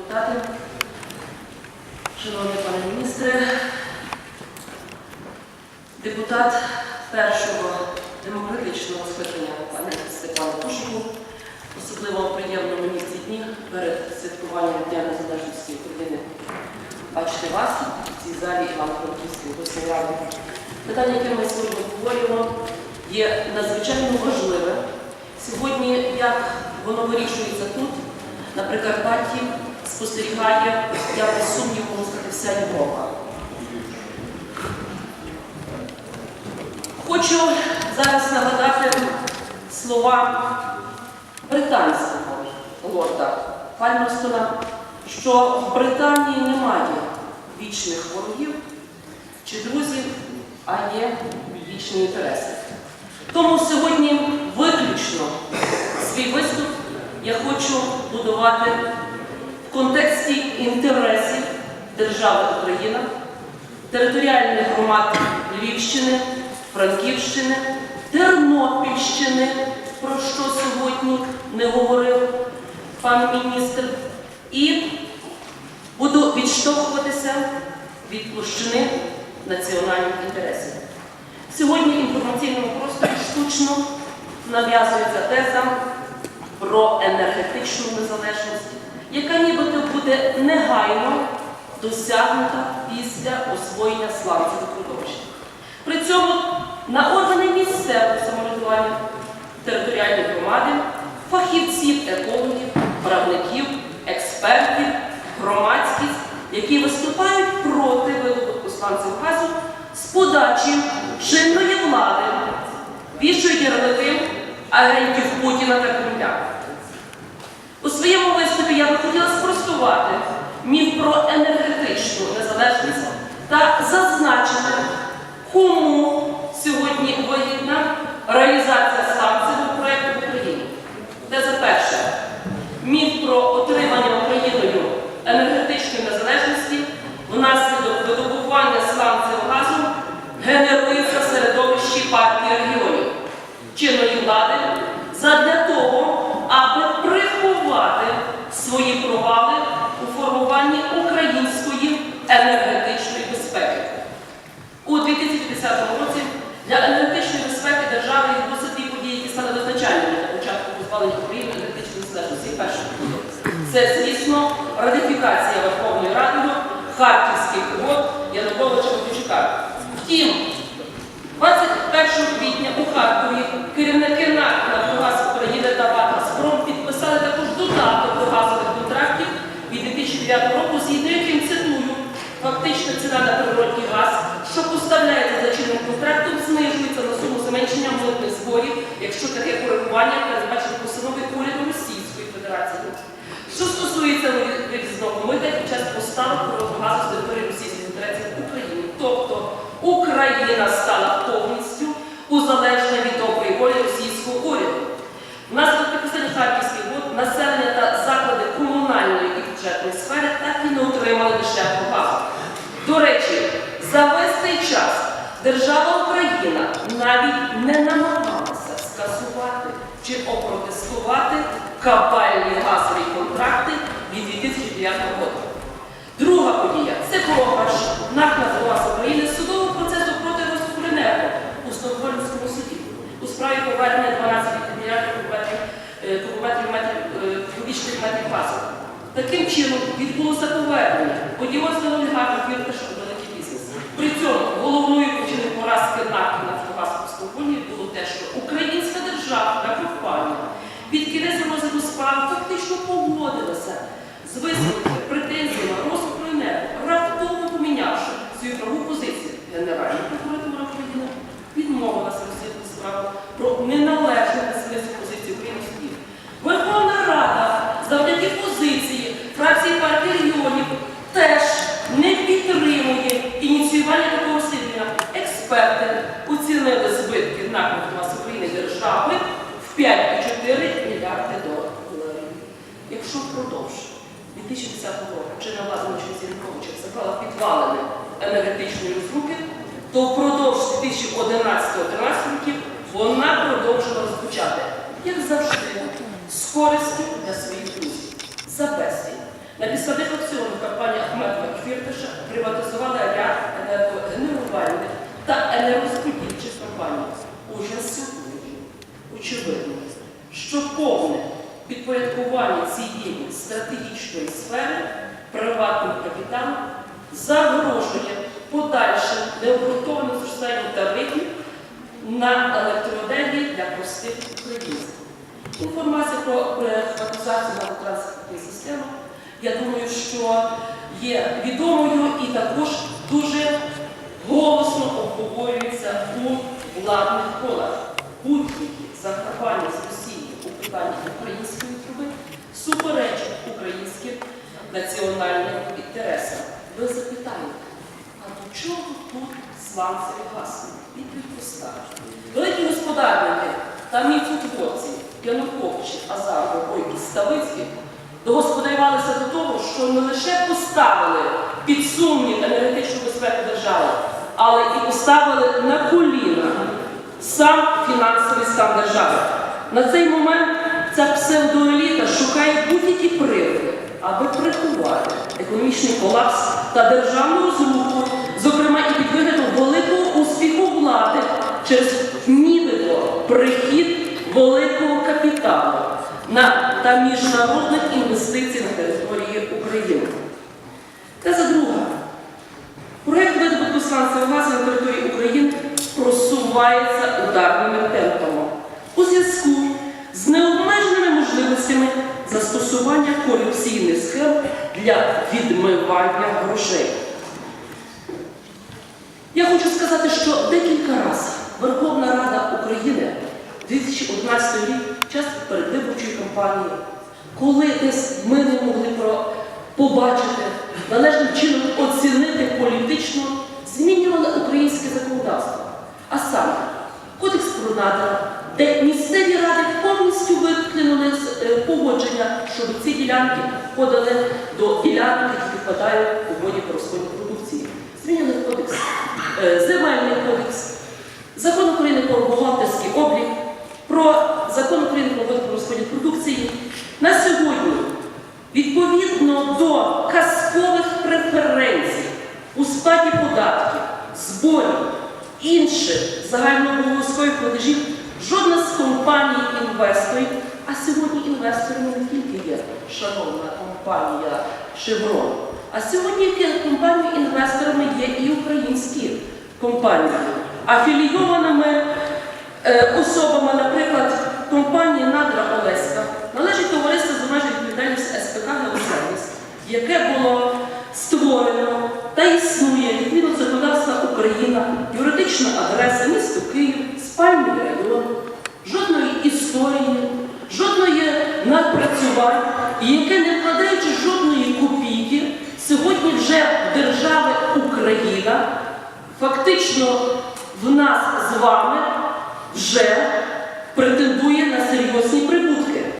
депутати, шановні пане міністре, депутат першого демократичного скликання пане Степан Кошику. Особливо приємно мені в ці дні перед святкуванням Дня Незалежності України бачити вас в цій залі Івано-Франківської обласної ради. Питання, яке ми сьогодні обговорюємо, є надзвичайно важливе. Сьогодні, як воно вирішується тут, на Прикарпатті, спостерігає, я без сумніву можу сказати, вся Європа. Хочу зараз нагадати слова британського лорда Пальмерстона, що в Британії немає вічних ворогів чи друзів, а є вічні інтереси. Тому сьогодні виключно свій виступ я хочу будувати в контексті інтересів держави Україна, територіальних громад Львівщини, Франківщини, Тернопільщини, про що сьогодні не говорив пан міністр, і буду відштовхуватися від площини національних інтересів. Сьогодні інформаційному просторі штучно нав'язується теза про енергетичну незалежність, яка нібито буде негайно досягнута після освоєння сланцевих родовищ. При цьому на органи місцевого самоврядування, територіальні громади, фахівців, екологів, правників, експертів, громадськість, які виступають проти видобутку сланцевого газу з подачі чинної влади, вішують ярлики агентів Путіна та Кремля. Своєму виступі я би хотіла спростувати міф про енергетичну незалежність та зазначити, кому сьогодні вигідна реалізація сланцевого проєкту в Україні. Теза перша. Міф про отримання Україною енергетичної незалежності внаслідок видобування сланцевого газу генерується в середовищі партії регіонів чинної влади задля того, аби приховати свої провали у формуванні української енергетичної безпеки. У 2010 році для енергетичної безпеки держави відбулися дві події, які стали визначальними на початку позбавлення України енергетичної незалежності. Перша подія це, звісно, ратифікація Верховною Радою Харківських угод Януковича Медведчука. Втім, 21 квітня у Харкові керівники НАК «Нафтогаз України та «Ватгазпром» підписали також додаток до газових контрактів від 2009 року, згідно яким цитую, фактично ціна на природний газ, що поставляється за чинним контрактом, знижується на суму зменшення митних зборів, якщо таке коригування передбачено постановою уряду Російської Федерації. Що стосується вивізного мита під час поставок газу території Російської Федерації України. Тобто Україна стала повністю узалежна від доброї волі російського уряду. Внаслідок підписання Харківських вод населення та заклади комунальної і бюджетної сфери так і не отримали дешевого газу. До речі, за весь цей час держава Україна навіть не намагалася скасувати чи опротестувати кабальні газові контракти від 2009 року. Друга подія це програш НАК «Нафтогаз України судового процесу проти Ростокуленерго у Стокгольмському суді у справі повернення 12 мільярдів е, е, кубічних метрів газу. Таким чином відбулося повернення одіозного олігарха Фірташа у великий бізнес. При цьому головною причиною поразки НАК «Нафтогаз» у Стокгольмі було те, що українська державна компанія під кінець розгляду справи фактично погодилася з року влада на чолі з Януковичем забрала підвалини енергетичної розруки, то впродовж 2011-2013 років вона продовжила розпочати, як завжди, з користю для своїх друзів, за безцінь, На підставних аукціонах компанія Ахметова і Фірташа приватизувала ряд енергогенерувальних та енергосподівчих компаній. Уже сьогодні очевидно, що повне підпорядкування цієї стратегічної сфери приватним капіталом загрожує подальшим необґрунтованим зростання тарифів на електроенергії для простих українців. Інформація про приватизацію газотранспортної системи, я думаю, що є відомою і також чого тут сланцевий газ? Відповідь проста. Великі господарники та міфотворці Януковичі, Азаров, Бойко, Ставицький догосподарювалися до того, що не лише поставили під сумнів енергетичну безпеку держави, але і поставили на коліна сам фінансовий стан держави. На цей момент ця псевдоеліта шукає будь-які приводи, аби приховати економічний колапс та державну розруху, зокрема і під виглядом великого успіху влади через нібито прихід великого капіталу на та міжнародних інвестицій на території України. Теза друга. Проєкт видобутку сланцевого газу на території України просувається ударними темпами у зв'язку з можливостями застосування корупційних схем для відмивання грошей. Я хочу сказати, що декілька разів Верховна Рада України 2011 рік, час передвиборчої кампанії, коли десь ми не могли побачити, належним чином оцінити політично, змінювали українське законодавство. А саме Кодекс про де місцеві ради повністю викинули е, погодження, щоб ці ділянки подали до ділянок, які підпадають у воді розподілу продукції. Змінили кодекс, е, земельний кодекс, закон України про бухгалтерський облік, про закон України про видобуток розподіл продукції. На сьогодні, відповідно до казкових преференцій у сплаті податків, зборів, інших загальнообов'язкових платежів, жодна з компаній інвесторів, а сьогодні інвесторами не тільки є шановна компанія Шеврон, а сьогодні компанією інвесторами є і українські компанії, афілійованими е, особами, наприклад, компанії жодної напрацювань, і яке, не вкладаючи жодної копійки, сьогодні вже держави Україна фактично в нас з вами вже претендує